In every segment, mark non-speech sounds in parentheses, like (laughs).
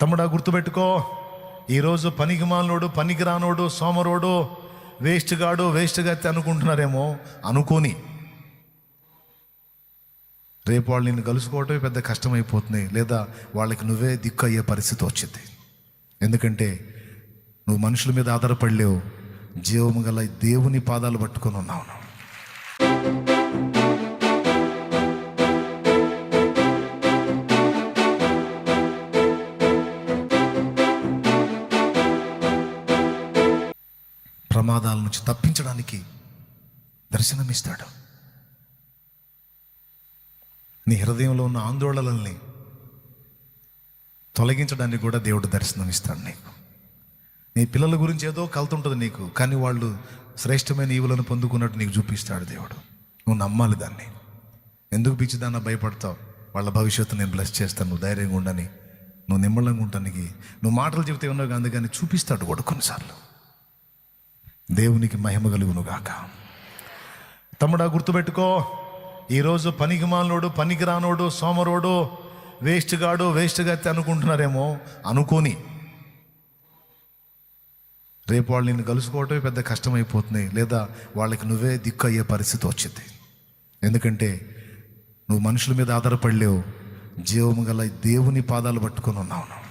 తమ్ముడా గుర్తుపెట్టుకో. ఈరోజు పనికిమాలోడు పనికిరానోడు సోమరోడు వేస్ట్ గాడు వేస్ట్ గతి అనుకుంటున్నారేమో అనుకోని. రేపు వాళ్ళు నిన్ను కలుసుకోవటమే పెద్ద కష్టమైపోతుంది లేదా వాళ్ళకి నువ్వే దిక్కు అయ్యే పరిస్థితి వచ్చింది. ఎందుకంటే నువ్వు మనుషుల మీద ఆధారపడలేవు జీవము గల దేవుని పాదాలు పట్టుకొని ఉన్నావు ప్రమాదాల నుంచి తప్పించడానికి దర్శనమిస్తాడు. నీ హృదయంలో ఉన్న ఆందోళనల్ని తొలగించడానికి కూడా దేవుడు దర్శనమిస్తాడు నీకు. నీ పిల్లల గురించి ఏదో కలుతుంటుంది నీకు కానీ వాళ్ళు శ్రేష్టమైన ఈవులను పొందుకున్నట్టు నీకు చూపిస్తాడు దేవుడు. నువ్వు నమ్మాలి దాన్ని. ఎందుకు పిచ్చిదాన్న భయపడతావు? వాళ్ళ భవిష్యత్తు నేను బ్లెస్ చేస్తాను నువ్వు ధైర్యంగా ఉండని నువ్వు నిమ్మలంగా ఉండడానికి నువ్వు మాటలు చెబితే ఉన్నావు అందుకని చూపిస్తాడు కూడా కొన్నిసార్లు. దేవునికి మహిమ కలుగునుగాక. తమ్ముడా గుర్తుపెట్టుకో ఈరోజు పనికిమాలోడు పనికిరానోడు సోమరోడు వేస్ట్గాడు వేస్ట్గా అనుకుంటున్నారేమో అనుకోని. రేపు వాళ్ళు నిన్ను కలుసుకోవటమే పెద్ద కష్టమైపోతున్నాయి లేదా వాళ్ళకి నువ్వే దిక్కు అయ్యే పరిస్థితి వచ్చింది. ఎందుకంటే నువ్వు మనుషుల మీద ఆధారపడలేవు జీవము గల దేవుని పాదాలు పట్టుకొని ఉన్నావు నువ్వు.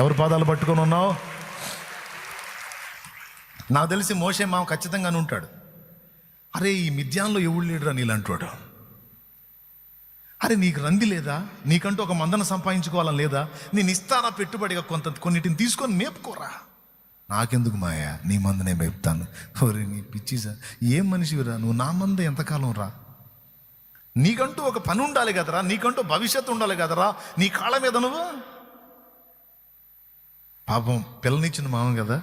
ఎవరి పాదాలు పట్టుకొని ఉన్నావు? నాకు తెలిసి మోసే మామ ఖచ్చితంగానే ఉంటాడు. అరే ఈ మిద్యాన్లో ఎవడు లేడురా నీలంటాడు? అరే నీకు రంది లేదా? నీకంటూ ఒక మందన సంపాదించుకోవాలని లేదా? నేను ఇస్తారా పెట్టుబడిగా కొంత కొన్నిటిని తీసుకొని మేపుకోరా? నాకెందుకు మాయా? నీ మందనే మేపుతాను. ఒరే నీ పిచ్చి ఏం మనిషివిరా నువ్వు? నా మంద ఎంతకాలం రా? నీకంటూ ఒక పని ఉండాలి కదరా? నీకంటూ భవిష్యత్తు ఉండాలి కదరా? నీ కాళ్ళ మీద నువ్వు? పాపం పిల్లనిచ్చిన మామ కదా.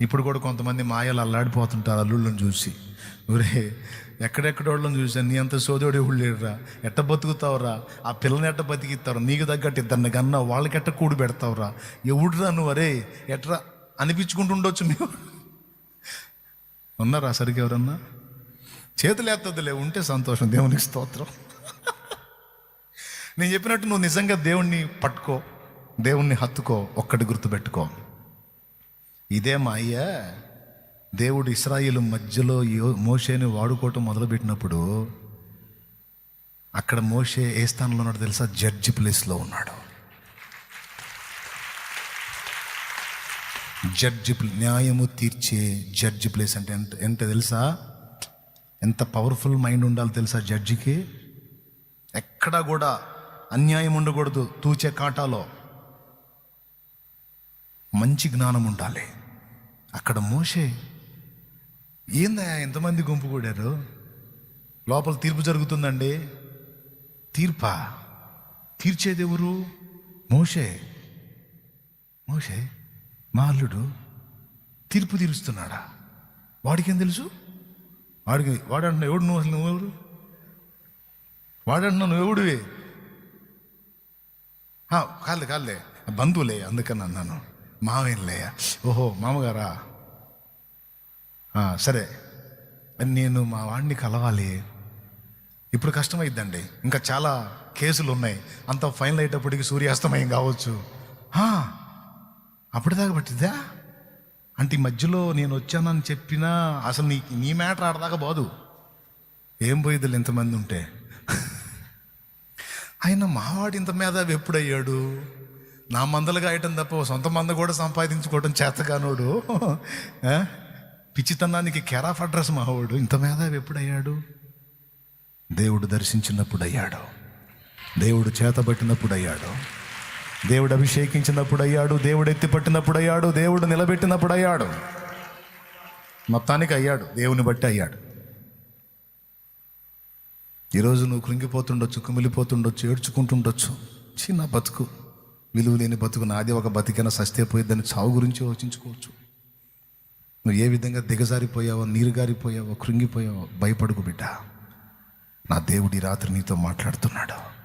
ఇప్పుడు కూడా కొంతమంది మాయలు అల్లాడిపోతుంటారు అల్లుళ్ళని చూసి. ఒరే ఎక్కడెక్కడోళ్ళని చూసాను నీ అంత సోదోడి లేడురా? ఎట్ట బతుకుతావురా? ఆ పిల్లని ఎట్ట బతికిస్తావు నీకు తగ్గట్టు ఇద్దరిని కన్నా వాళ్ళకి ఎట్ట కూడి పెడతావురా? ఎవడురా నువ్వు? అరే ఎట్రా? అనిపించుకుంటుండొచ్చు మేము. ఉన్నారా సరిగ్గా ఎవరన్నా? చేతులు ఉంటే సంతోషం. దేవునికి స్తోత్రం. నేను చెప్పినట్టు నువ్వు నిజంగా దేవుణ్ణి పట్టుకో దేవుణ్ణి హత్తుకో ఒక్కటి గుర్తుపెట్టుకో. ఇదే మా అయ్య. దేవుడు ఇస్రాయిల్ మధ్యలో మోషేని వాడుకోవటం మొదలుపెట్టినప్పుడు అక్కడ మోషే ఏ స్థానంలో ఉన్నాడు తెలుసా? జడ్జి ప్లేస్లో ఉన్నాడు. జడ్జి ప్లే- న్యాయము తీర్చే జడ్జి ప్లేస్ అంటే ఎంత ఎంత తెలుసా? ఎంత పవర్ఫుల్ మైండ్ ఉండాలో తెలుసా జడ్జికి? ఎక్కడా కూడా అన్యాయం ఉండకూడదు తూచే కాటాలో. మంచి జ్ఞానం ఉండాలి. అక్కడ మోసే ఏందా ఎంతమంది గుంపు కూడారు? లోపల తీర్పు జరుగుతుందండి. తీర్పా? తీర్చేది ఎవరు? మోషే. మోషే మా అల్లుడు తీర్పు తీరుస్తున్నాడా? వాడికేం తెలుసు? వాడికి వాడంటున్నా ఎవడు నువ్వు అసలు నువ్వెవడు వాడంటున్నా నువ్వు ఎవడివి? ఆ, కాదులే కాదులే. బంధువులే అందుకని అన్నాను. మావేంలే ఓహో మామగారా? సరే. నేను మా వాడిని కలవాలి. ఇప్పుడు కష్టమైద్దండి. ఇంకా చాలా కేసులు ఉన్నాయి అంత ఫైనల్ అయ్యేటప్పటికి సూర్యాస్తమయం కావచ్చు. అప్పటిదాకా పట్టిద్దా? అంటే ఈ మధ్యలో నేను వచ్చానని చెప్పినా అసలు నీ నీ మ్యాటర్ ఆడదాకా పోదు ఏం పోయిద్దులు ఇంతమంది ఉంటే? (laughs) ఆయన మావాడు ఇంత మీద ఎప్పుడయ్యాడు? నా మందలు కాయటం తప్ప సొంత మంద కూడా సంపాదించుకోవడం చేతగానోడు. పిచ్చితనానికి కెరాఫ్ అడ్రస్ మావాడు. ఇంత మీద ఎప్పుడయ్యాడు? దేవుడు దర్శించినప్పుడు అయ్యాడు దేవుడు చేతబట్టినప్పుడు అయ్యాడు దేవుడు అభిషేకించినప్పుడు అయ్యాడు దేవుడు ఎత్తిపట్టినప్పుడు అయ్యాడు దేవుడు నిలబెట్టినప్పుడు అయ్యాడు మొత్తానికి అయ్యాడు. దేవుని బట్టి అయ్యాడు. ఈరోజు నువ్వు కృంగిపోతుండొచ్చు కుమిలిపోతుండొచ్చు ఏడ్చుకుంటుండొచ్చు. చిన్న బతుకు. విలువ లేని బతుకు నాది ఒక బతికైనా సస్తే పోయిద్దని చావు గురించి ఆలోచించుకోవచ్చు. నువ్వు ఏ విధంగా దిగజారిపోయావో నీరుగారిపోయావో కృంగిపోయావో భయపడుకు బిడ్డ. నా దేవుడి రాత్రి నీతో మాట్లాడుతున్నాడు.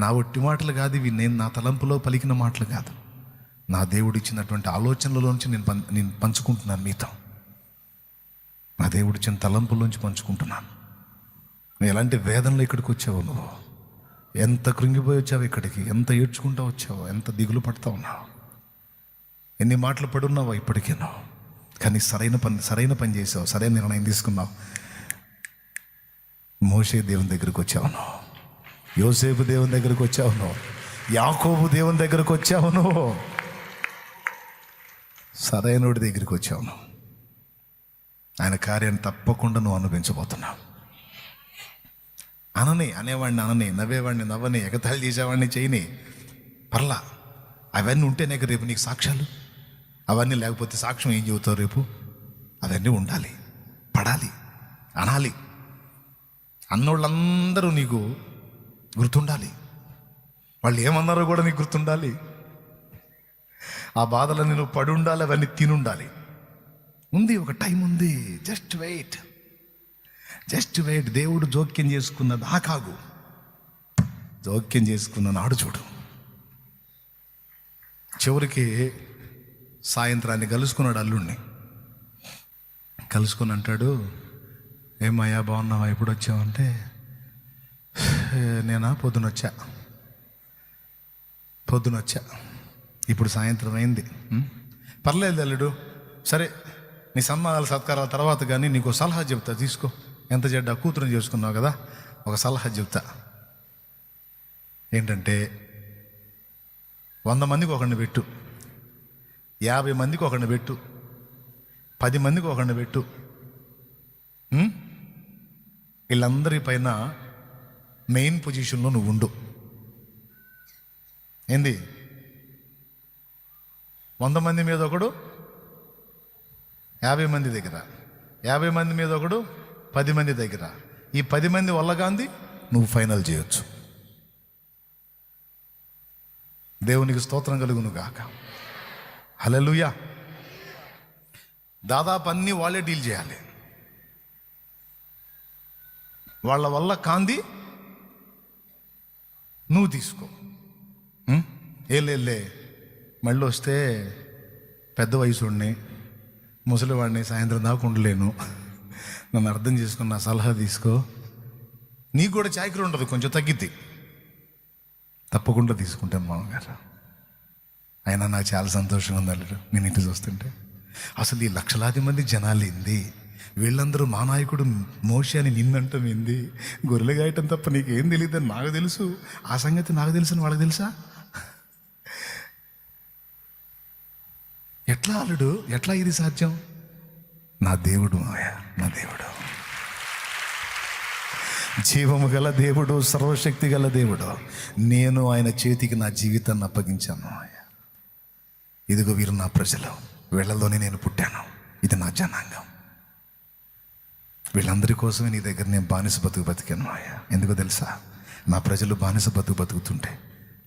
నా ఒట్టి మాటలు కాదు ఇవి నేను నా తలంపులో పలికిన మాటలు కాదు. నా దేవుడు ఇచ్చినటువంటి ఆలోచనలలోంచి నేను పం నేను పంచుకుంటున్నాను మీతో. నా దేవుడిచ్చిన తలంపులోంచి పంచుకుంటున్నాను. నువ్వు ఎలాంటి వేదనలో ఇక్కడికి వచ్చావు నువ్వు? ఎంత కృంగిపోయి వచ్చావు ఇక్కడికి? ఎంత ఏడ్చుకుంటూ వచ్చావు? ఎంత దిగులు పడుతూ ఉన్నావు? ఎన్ని మాటలు పడున్నావు ఇప్పటికేనో. కానీ సరైన పని సరైన పని చేసావు సరైన నిర్ణయం తీసుకున్నావు. మోషే దేవుని దగ్గరికి వచ్చావును యోసేపు దేవుని దగ్గరికి వచ్చావును యాకోబు దేవుని దగ్గరకు వచ్చావును సరైనోడి దగ్గరికి వచ్చావును ఆయన కార్యాన్ని తప్పకుండా నువ్వు అనుభవించబోతున్నావు. అనని అనేవాడిని అనని నవ్వేవాడిని నవ్వని ఎగతాళి చేసేవాడిని చేయని. పర్లా అవన్నీ ఉంటేనే రేపు నీకు సాక్ష్యాలు? అవన్నీ లేకపోతే సాక్ష్యం ఏం చెబుతావు రేపు? అవన్నీ ఉండాలి పడాలి అనాలి. అన్నోళ్ళందరూ నీకు గుర్తుండాలి. వాళ్ళు ఏమన్నారో కూడా నీకు గుర్తుండాలి. ఆ బాధలన్నీ నువ్వు పడి ఉండాలి అవన్నీ తినుండాలి. ఉంది ఒక టైం ఉంది. Just wait. జస్ట్ వెయిట్ దేవుడు జోక్యం చేసుకున్న దాకాగు. జోక్యం చేసుకున్న నాడు చూడు. చివరికి సాయంత్రాన్ని కలుసుకున్నాడు అల్లుడిని కలుసుకొని అంటాడు ఏమయ్యా బాగున్నావా? ఎప్పుడు వచ్చావంటే నేనా? పొద్దునొచ్చా పొద్దునొచ్చా ఇప్పుడు సాయంత్రం అయింది. పర్లేదు అల్లుడు. సరే నీ సన్మానాల సత్కారాల తర్వాత కానీ నీకు సలహా చెప్తా తీసుకో. ఎంత చెడ్డ కూతురుని చేసుకున్నావు కదా? ఒక సలహా చెప్తా. ఏంటంటే వంద మందికి ఒకరిని పెట్టు యాభై మందికి ఒకరిని పెట్టు పది మందికి ఒకరిని పెట్టు. వీళ్ళందరి పైన మెయిన్ పొజిషన్లో నువ్వు ఉండు. ఏంది? వంద మంది మీద ఒకడు యాభై మంది దగ్గర. యాభై మంది మీద ఒకడు పది మంది దగ్గర. ఈ పది మంది వల్ల గాంధీ నువ్వు ఫైనల్ చేయొచ్చు. దేవునికి స్తోత్రం కలుగును గాక. హలలుయా దాదాపు అన్నీ వాళ్ళే డీల్ చేయాలి. వాళ్ళ వల్ల కాంది నువ్వు తీసుకో. ఉం? ఏలేలే మళ్ళీ వస్తే పెద్ద వయసుడిని ముసలివాడిని సాయంత్రం దాకా ఉండలేను. నన్ను అర్థం చేసుకుని నా సలహా తీసుకో. నీకు కూడా చాకరీ ఉండదు కొంచెం తగ్గిద్ది. తప్పకుండా తీసుకుంటాను మామగారు. అయినా నాకు చాలా సంతోషంగా ఉంది అల్లుడు నేను ఇంటి చూస్తుంటే. అసలు ఈ లక్షలాది మంది జనాలు ఏంది? వీళ్ళందరూ మా నాయకుడు మోషి అని నిన్నంటాం ఏంది? గొర్రెలు గాయటం తప్ప నీకేం తెలియదని నాకు తెలుసు. ఆ సంగతి నాకు తెలుసు అని వాళ్ళకి తెలుసా? ఎట్లా అల్లుడు? ఎట్లా ఇది సాధ్యం? నా దేవుడు మాయ నా దేవుడు. జీవము గల దేవుడు సర్వశక్తి గల దేవుడు నేను ఆయన చేతికి నా జీవితాన్ని అప్పగించాను మాయ. ఇదిగో వీరు నా ప్రజలు వీళ్ళలోనే నేను పుట్టాను ఇది నా జనాంగం. వీళ్ళందరి కోసమే నీ దగ్గర నేను బానిస బతుకు బతికాను మాయ. ఎందుకో తెలుసా? నా ప్రజలు బానిస బతుకు బతుకుతుంటే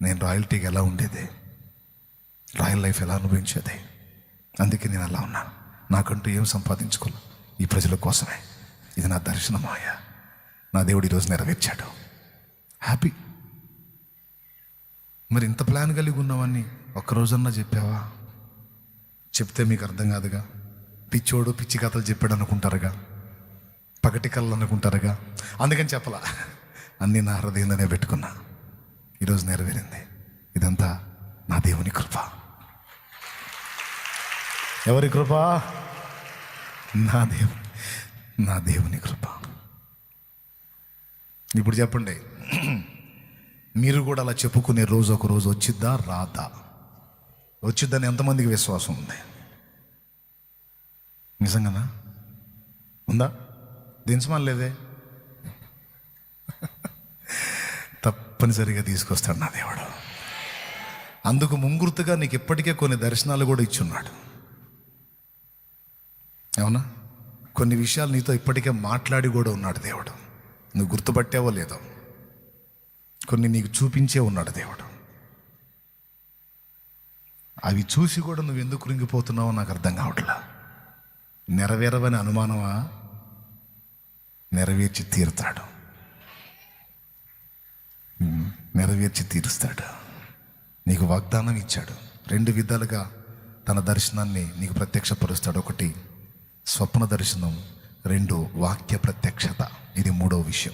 నేను రాయల్టీకి ఎలా ఉండేది? రాయల్ లైఫ్ ఎలా అనుభవించేది? అందుకే నేను అలా ఉన్నా నాకంటూ ఏం సంపాదించుకోలే ఈ ప్రజల కోసమే. ఇది నా దర్శనం మాయ నా దేవుడు ఈరోజు నెరవేర్చాడు. హ్యాపీ. మరి ఇంత ప్లాన్ కలిగి ఉన్నవన్నీ ఒక్కరోజన్నా చెప్పావా? చెప్తే మీకు అర్థం కాదుగా? పిచ్చోడు పిచ్చి కథలు చెప్పాడు అనుకుంటారుగా పగటి కళ్ళు అనుకుంటారుగా అందుకని చెప్పలా. అన్నీ నా హృదయంలోనే పెట్టుకున్నా. ఈరోజు నెరవేరింది. ఇదంతా నా దేవుని కృప. ఎవరి కృప? నా దేవు నా దేవుని కృప. ఇప్పుడు చెప్పండి. మీరు కూడా అలా చెప్పుకునే రోజు ఒక రోజు వచ్చిద్దా రాదా? వచ్చిద్దని ఎంతమందికి విశ్వాసం ఉంది? నిజంగానా? ఉందా? దించమని లేదే? తప్పనిసరిగా తీసుకొస్తాడు నా దేవుడు. అందుకు ముంగుర్తుగా నీకు ఇప్పటికే కొన్ని దర్శనాలు కూడా ఇచ్చున్నాడు. అవునా? కొన్ని విషయాలు నీతో ఇప్పటికే మాట్లాడి కూడా ఉన్నాడు దేవుడు. నువ్వు గుర్తుపట్టావో లేదో. కొన్ని నీకు చూపించే ఉన్నాడు దేవుడు. అవి చూసి కూడా నువ్వు ఎందుకు కృంగిపోతున్నావో నాకు అర్థం కావట్లా. నెరవేరవని అనుమానమా? నెరవేర్చి తీరుతాడు. నెరవేర్చి తీరుస్తాడు. నీకు వాగ్దానం ఇచ్చాడు. రెండు విధాలుగా తన దర్శనాన్ని నీకు ప్రత్యక్షపరుస్తాడు. ఒకటి స్వప్న దర్శనం రెండు వాక్య ప్రత్యక్షత. ఇది మూడో విషయం.